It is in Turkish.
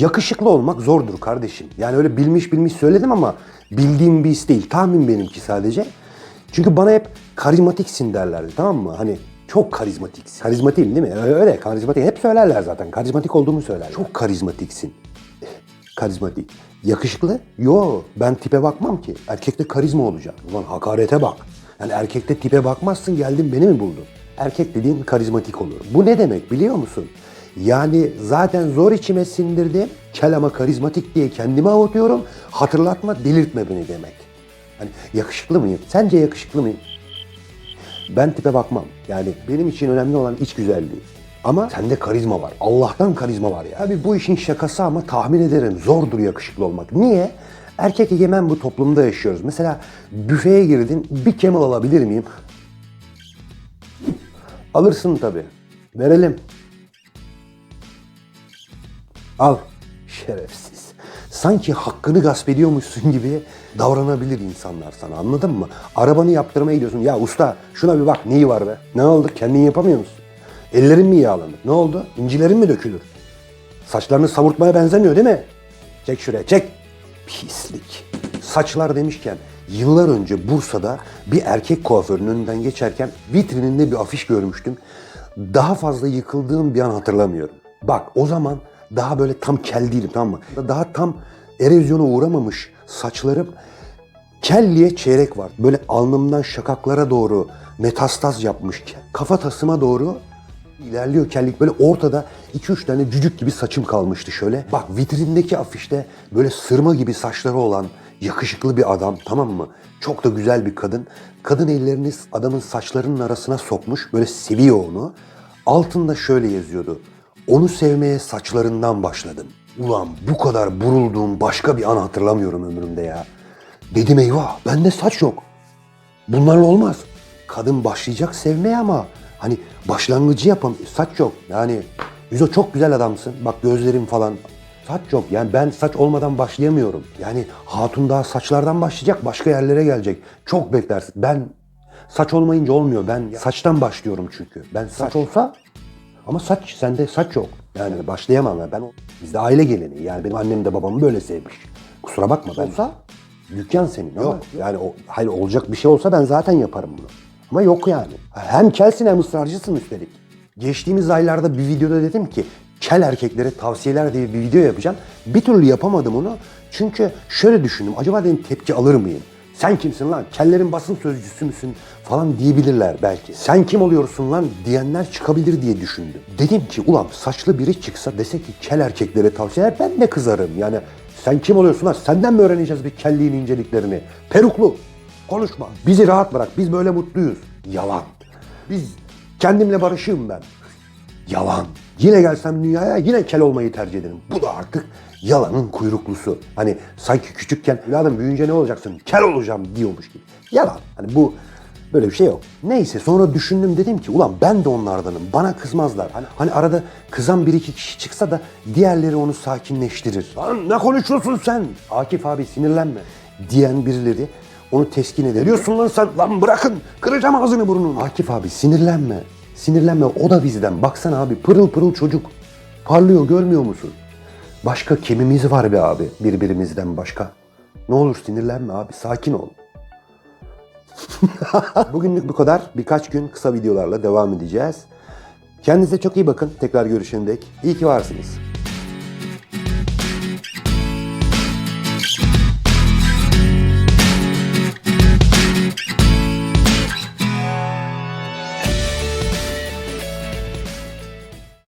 Yakışıklı olmak zordur kardeşim. Yani öyle bilmiş bilmiş söyledim ama bildiğim bir his değil. Tahmin benimki sadece. Çünkü bana hep karizmatiksin derlerdi tamam mı? Hani çok karizmatiksin. Karizmatiyim değil mi? Öyle karizmatik. Hep söylerler zaten. Karizmatik olduğumu söylerler. Çok karizmatiksin. Karizmatik. Yakışıklı? Yo ben tipe bakmam ki. Erkekte karizma olacak. Ulan hakarete bak. Yani erkekte tipe bakmazsın geldin beni mi buldun? Erkek dediğin karizmatik olur. Bu ne demek biliyor musun? Yani zaten zor içime sindirdim. Kel ama karizmatik diye kendimi avutuyorum. Hatırlatma, delirtme beni demek. Hani yakışıklı mıyım? Sence yakışıklı mıyım? Ben tipe bakmam. Yani benim için önemli olan iç güzelliği. Ama sende karizma var. Allah'tan karizma var ya. Tabii bu işin şakası ama tahmin ederim zordur yakışıklı olmak. Niye? Erkek egemen bu toplumda yaşıyoruz. Mesela büfeye girdin bir kemal alabilir miyim? Alırsın tabii. Verelim. Al. Şerefsiz. Sanki hakkını gasp ediyormuşsun gibi davranabilir insanlar sana anladın mı? Arabanı yaptırmaya gidiyorsun. Ya usta şuna bir bak neyi var be? Ne oldu? Kendin yapamıyor musun? Ellerin mi yağlanır? Ne oldu? İncilerin mi dökülür? Saçlarını savurtmaya benzemiyor değil mi? Çek şuraya çek. Pislik. Saçlar demişken yıllar önce Bursa'da bir erkek kuaförünün önünden geçerken vitrininde bir afiş görmüştüm. Daha fazla yıkıldığım bir an hatırlamıyorum. Bak o zaman daha böyle tam kel değilim tamam mı? Daha tam erozyona uğramamış saçlarım Kelliye çeyrek var. Böyle alnımdan şakaklara doğru metastaz yapmış. Kafatasıma doğru ilerliyor kellik. Böyle ortada 2-3 tane cücük gibi saçım kalmıştı şöyle. Bak vitrindeki afişte böyle sırma gibi saçları olan yakışıklı bir adam tamam mı? Çok da güzel bir kadın. Kadın ellerini adamın saçlarının arasına sokmuş. Böyle seviyor onu. Altında şöyle yazıyordu. Onu sevmeye saçlarından başladım. Ulan bu kadar burulduğum başka bir an hatırlamıyorum ömrümde ya. Dedim eyvah bende saç yok. Bunlarla olmaz. Kadın başlayacak sevmeye ama hani başlangıcı yapam saç yok. Yani Yüzo çok güzel adamsın. Bak gözlerim falan. Saç yok. Yani ben saç olmadan başlayamıyorum. Yani hatun daha saçlardan başlayacak başka yerlere gelecek. Çok beklersin. Ben saç olmayınca olmuyor. Ben saçtan başlıyorum çünkü. Ben saç olsa ama saç sende saç yok. Yani başlayamam ben. ben bizde aile geleneği. Yani benim annem de babamı böyle sevmiş. Kusura bakma ben. Olsa dükkan senin. Yok. Yani o, hayır olacak bir şey olsa ben zaten yaparım bunu. Ama yok yani. Hem kelsin hem ısrarcısın üstelik. Geçtiğimiz aylarda bir videoda dedim ki kel erkeklere tavsiyeler diye bir video yapacağım. Bir türlü yapamadım onu. Çünkü şöyle düşündüm. Acaba dedim tepki alır mıyım? Sen kimsin lan? Kellerin basın sözcüsü müsün? Falan diyebilirler belki. Sen kim oluyorsun lan diyenler çıkabilir diye düşündüm. Dedim ki ulan saçlı biri çıksa dese ki kel erkeklere tavsiyeler ben de kızarım. Yani sen kim oluyorsun lan? Senden mi öğreneceğiz bir kelliğin inceliklerini? Peruklu. Konuşma. Bizi rahat bırak. Biz böyle mutluyuz. Yalan. Biz kendimle barışığım ben. Yalan. Yine gelsem dünyaya yine kel olmayı tercih ederim. Bu da artık yalanın kuyruklusu. Hani sanki küçükken evladım büyüyünce ne olacaksın? Kel olacağım diyormuş gibi. Yalan. Hani bu böyle bir şey yok. Neyse sonra düşündüm dedim ki ulan ben de onlardanım. Bana kızmazlar. Hani, hani arada kızan bir iki kişi çıksa da diğerleri onu sakinleştirir. Lan ne konuşuyorsun sen? Akif abi sinirlenme diyen birileri onu teskin eder. Diyorsun lan sen lan bırakın kıracağım ağzını burnunu. Akif abi sinirlenme. Sinirlenme o da bizden. Baksana abi pırıl pırıl çocuk. Parlıyor görmüyor musun? Başka kimimiz var be abi birbirimizden başka? Ne olur sinirlenme abi sakin ol. Bugünlük bu kadar. Birkaç gün kısa videolarla devam edeceğiz. Kendinize çok iyi bakın. Tekrar görüşene dek. İyi ki varsınız.